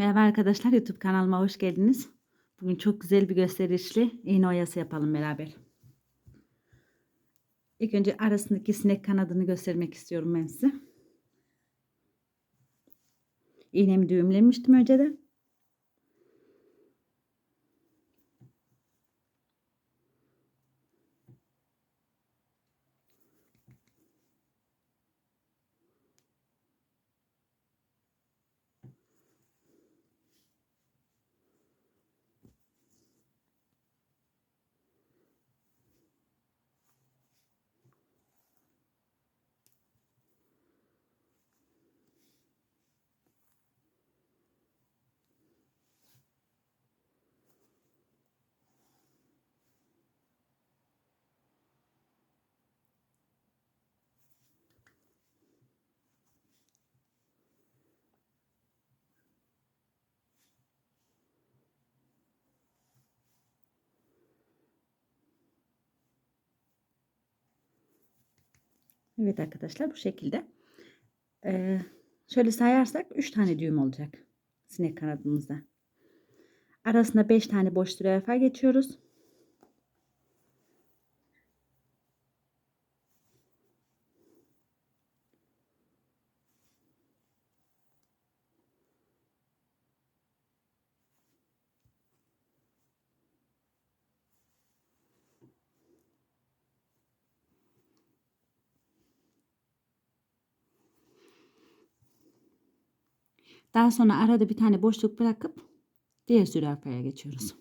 Merhaba arkadaşlar YouTube kanalıma hoş geldiniz. Bugün çok güzel bir gösterişli iğne oyası yapalım beraber. İlk önce arasındaki sinek kanadını göstermek istiyorum ben size. İğnemi düğümlemiştim önceden. Evet arkadaşlar bu şekilde. Ee, şöyle sayarsak 3 tane düğüm olacak sinek kanadımızda. Arasında 5 tane boş zürafa geçiyoruz. Daha sonra arada bir tane boşluk bırakıp diğer zürafaya geçiyoruz.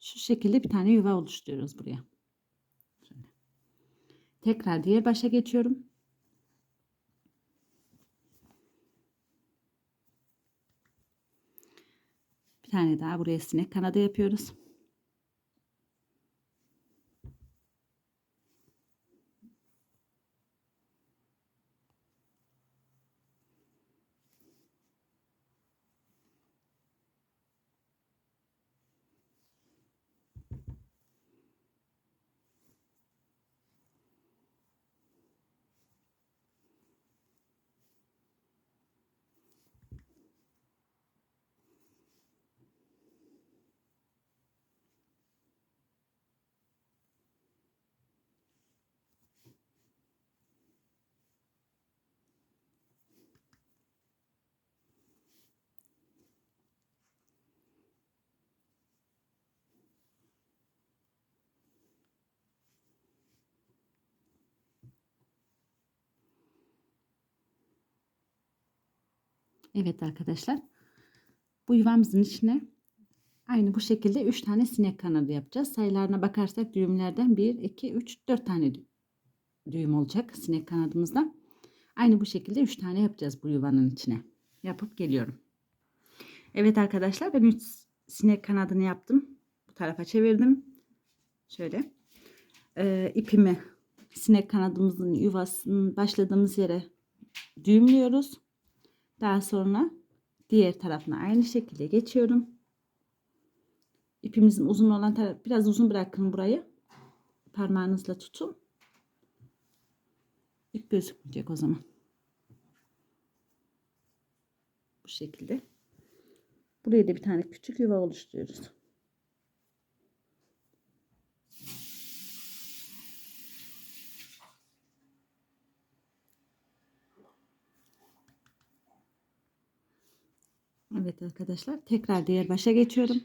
Şu şekilde bir tane yuva oluşturuyoruz buraya. Tekrar diğer başa geçiyorum. Bir tane daha buraya sinek kanadı yapıyoruz. Evet arkadaşlar. Bu yuvamızın içine aynı bu şekilde 3 tane sinek kanadı yapacağız. Sayılarına bakarsak düğümlerden 1, 2, 3, 4 tane düğüm olacak sinek kanadımızda. Aynı bu şekilde 3 tane yapacağız bu yuvanın içine. Yapıp geliyorum. Evet arkadaşlar ben 3 sinek kanadını yaptım. Bu tarafa çevirdim. Şöyle. Ee, ipimi sinek kanadımızın yuvasının başladığımız yere düğümlüyoruz. Daha sonra diğer tarafına aynı şekilde geçiyorum. İpimizin uzun olan taraf biraz uzun bırakın burayı. Parmağınızla tutun. İp gözükmeyecek o zaman. Bu şekilde. Buraya da bir tane küçük yuva oluşturuyoruz. Evet arkadaşlar tekrar diğer başa geçiyorum.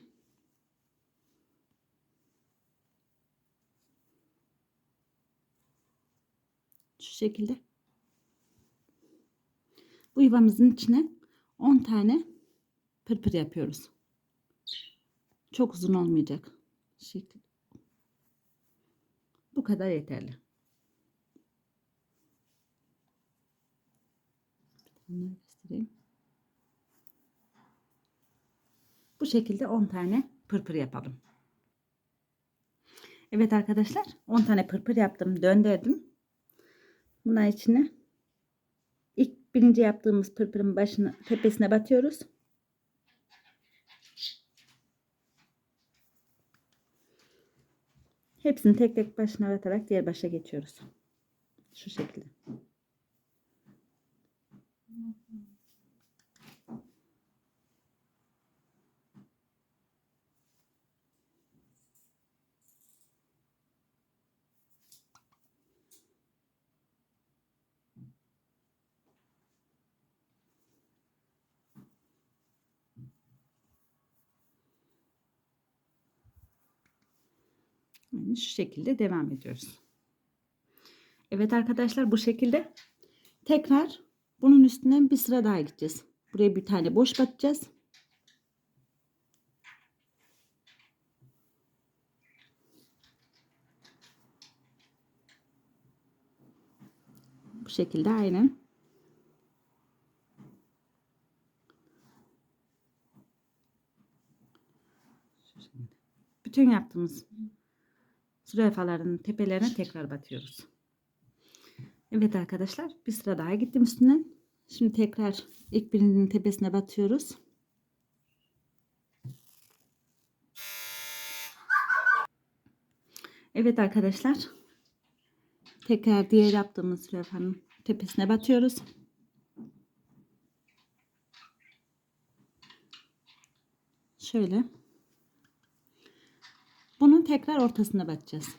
Şu şekilde. Bu yuvamızın içine 10 tane pırpır yapıyoruz. Çok uzun olmayacak. Şekil. Bu kadar yeterli. Göstereyim. Bu şekilde 10 tane pırpır yapalım. Evet arkadaşlar 10 tane pırpır yaptım. Döndürdüm. Bunlar içine ilk birinci yaptığımız pırpırın başına tepesine batıyoruz. Hepsini tek tek başına batarak diğer başa geçiyoruz. Şu şekilde. Yani şu şekilde devam ediyoruz. Evet arkadaşlar bu şekilde tekrar bunun üstünden bir sıra daha gideceğiz. Buraya bir tane boş batacağız. Bu şekilde aynen. Bütün yaptığımız zürafaların tepelerine tekrar batıyoruz. Evet arkadaşlar bir sıra daha gittim üstünden. Şimdi tekrar ilk birinin tepesine batıyoruz. Evet arkadaşlar. Tekrar diğer yaptığımız zürafanın tepesine batıyoruz. Şöyle. Bunun tekrar ortasına batacağız.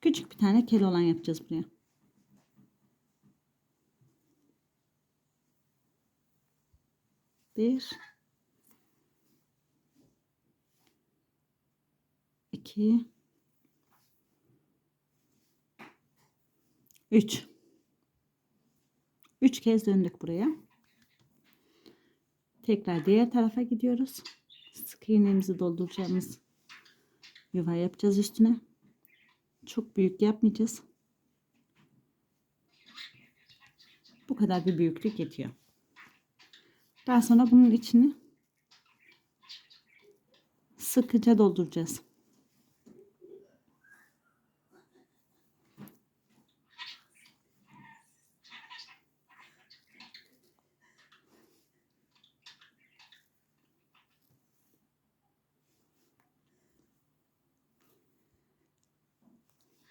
Küçük bir tane kel olan yapacağız buraya. Bir. iki, Üç. Üç kez döndük buraya. Tekrar diğer tarafa gidiyoruz. Sık iğnemizi dolduracağımız yuva yapacağız üstüne. Çok büyük yapmayacağız. Bu kadar bir büyüklük yetiyor. Daha sonra bunun içini sıkıca dolduracağız.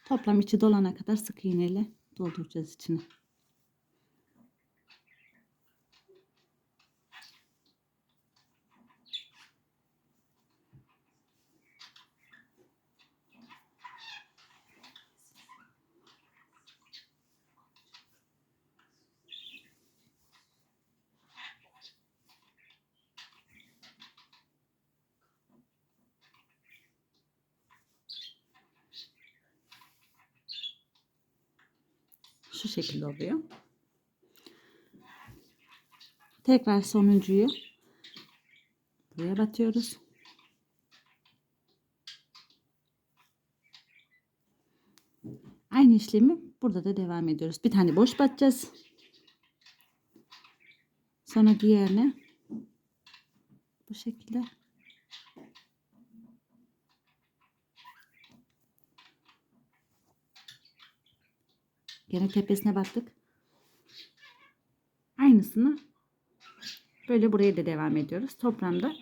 Toplam içi dolana kadar sık iğneyle dolduracağız içine. Şu şekilde oluyor. Tekrar sonuncuyu buraya batıyoruz. Aynı işlemi burada da devam ediyoruz. Bir tane boş batacağız. Sonra diğerine bu şekilde Gene tepesine battık. Aynısını böyle buraya da devam ediyoruz. Toplamda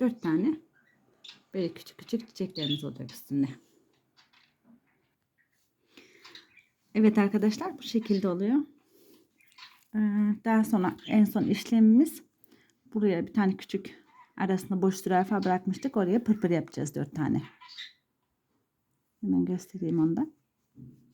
4 tane böyle küçük küçük çiçeklerimiz olacak üstünde. Evet arkadaşlar bu şekilde oluyor. Ee, daha sonra en son işlemimiz buraya bir tane küçük arasında boş zürafa bırakmıştık. Oraya pırpır yapacağız 4 tane. Hemen göstereyim ondan. Bu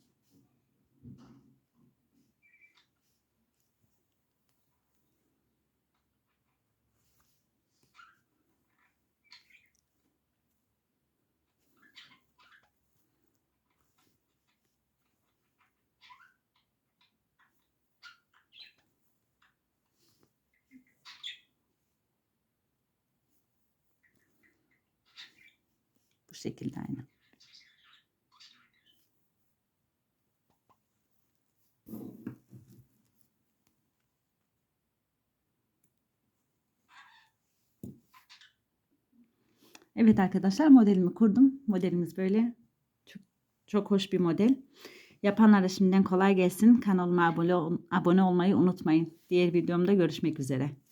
şekilde aynı. Evet arkadaşlar modelimi kurdum. Modelimiz böyle. Çok, çok hoş bir model. Yapanlara şimdiden kolay gelsin. Kanalıma abone, abone olmayı unutmayın. Diğer videomda görüşmek üzere.